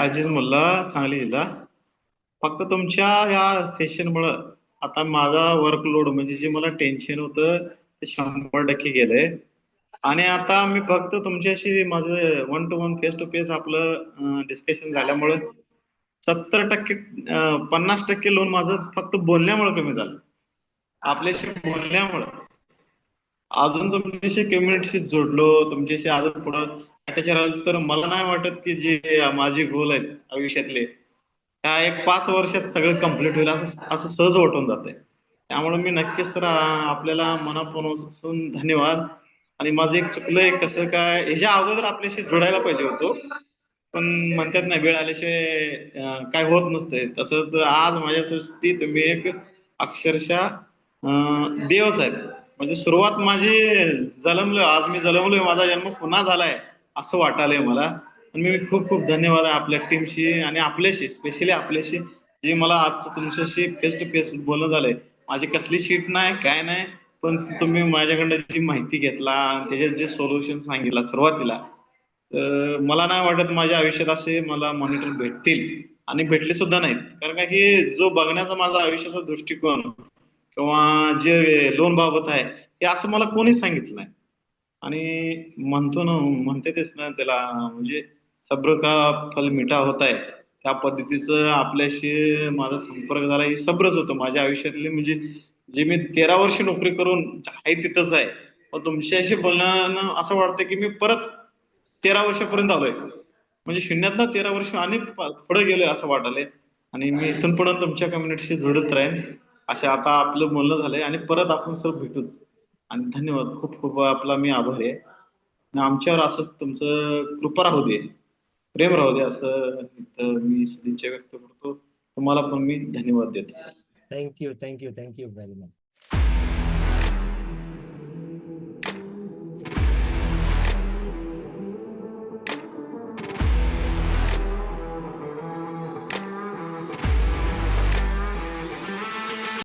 अजिज मुल्ला सांगली जिल्हा. फक्त तुमच्या या सेशनमुळं आता माझा वर्कलोड म्हणजे जे मला टेन्शन होतं ते शंभर टक्के गेलंय. आणि आता मी फक्त तुमच्याशी माझं one to one face to face आपलं डिस्कशन झाल्यामुळं सत्तर टक्के पन्नास टक्के लोन माझं फक्त बोलण्यामुळे कमी झालं. आपल्याशी बोलण्यामुळं. अजून तुमच्याशी कम्युनिटीशी जोडलो तुमच्याशी अजून पुढं त्याच्या राहिलो तर मला नाही वाटत की जे माझे गोल आहेत आयुष्यातले त्या एक पाच वर्षात सगळं कंप्लीट होईल असं असं सहज वाटून जाते त्यामुळे मी नक्कीच तर आपल्याला मनापासून धन्यवाद. आणि माझं एक चुकलंय कसं काय ह्याच्या अगोदर आपल्याशी जोडायला पाहिजे होतो. पण म्हणतात ना वेळ आल्याशिवाय काय होत नसतंय. तसंच आज माझ्यासाठी तुम्ही एक अक्षरशः देवच आहेत. म्हणजे सुरुवात माझी जलमलो आज मी जन्मलोय माझा जन्म पुन्हा झालाय. असं वाटालंय मला. आणि मी खूप खूप धन्यवाद आहे आपल्या टीमशी आणि आपल्याशी स्पेशली आपल्याशी जे मला आज तुमच्याशी फेस टू फेस बोलणं झालंय. माझी कसली शीट नाही काय नाही पण तुम्ही माझ्याकडनं जी माहिती घेतला त्याच्यात जे सोल्युशन सांगितलं सुरुवातीला मला नाही वाटत माझ्या आयुष्यात असे मला मॉनिटर भेटतील. आणि भेटले सुद्धा नाहीत. कारण का की जो बघण्याचा माझा आयुष्याचा दृष्टिकोन किंवा जे लोन बाबत आहे हे असं मला कोणी सांगितलं नाही. आणि म्हणतो ना म्हणते तेच ना त्याला म्हणजे सब्र का फल मिठा होत आहे त्या पद्धतीचं आपल्याशी माझा संपर्क झाला. हे सब्रच होतं माझ्या आयुष्यातले. म्हणजे जे मी तेरा वर्ष नोकरी करून आहे तिथंच आहे. मग तुमच्याशी बोलण्यानं असं वाटतं की मी परत तेरा वर्षापर्यंत आलोय. म्हणजे शून्यातनं तेरा वर्ष आणि पुढे गेलोय असं वाटलंय. आणि मी इथून पुढे तुमच्या कम्युनिटीशी जोडत राहीन. असे आता आपलं बोलणं झालंय आणि परत आपण सर भेटूच. आणि धन्यवाद. खूप खूप आपला मी आभार आहे. आणि आमच्यावर असंच तुमचं कृपा राहू दे. प्रेम राहू दे असं मी सदिच्छा व्यक्त करतो. तुम्हाला पण मी धन्यवाद देतो. Thank you thank you thank you very much